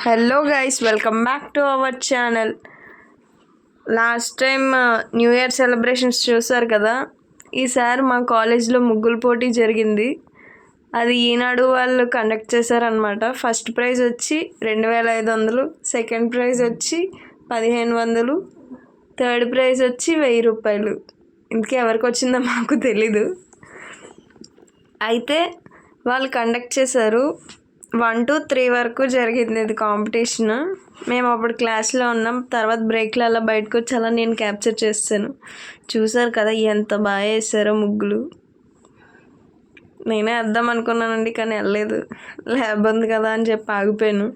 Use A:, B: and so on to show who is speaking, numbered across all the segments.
A: Hello guys welcome back to our channel last time new year celebrations చూసారు కదా? ఈసారి మా కాలేజ్లో ముగ్గుల పోటీ జరిగింది. అది ఈనాడు వాళ్ళు కండక్ట్ చేశారనమాట ఫస్ట్ ప్రైజ్ వచ్చి రెండు వేల ఐదు వందలు సెకండ్ ప్రైజ్ వచ్చి పదిహేను వందలు థర్డ్ ప్రైజ్ వచ్చి వెయ్యి రూపాయలు. ఇంతకీ ఎవరికి వచ్చిందో మాకు తెలీదు. అయితే వాళ్ళు కండక్ట్ చేశారు. వన్ టు త్రీ వరకు జరిగింది ఇది కాంపిటీషన్ మేము అప్పుడు క్లాస్లో ఉన్నాం. తర్వాత బ్రేక్లో అలా బయటకు వచ్చి అలా నేను క్యాప్చర్ చేస్తాను. చూసారు కదా ఎంత బాగా వేసారో ముగ్గులు. నేనే వేద్దాం అనుకున్నానండి కానీ వెళ్ళలేదు. ల్యాబ్ ఉంది కదా అని చెప్పి ఆగిపోయాను.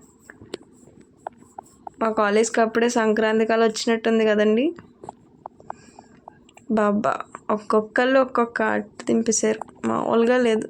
A: మా కాలేజ్కి అప్పుడే సంక్రాంతి కాలం వచ్చినట్టుంది కదండి. బాబా ఒక్కొక్కళ్ళు ఒక్కొక్క ఆర్ట్ దింపేశారు మామూలుగా లేదు.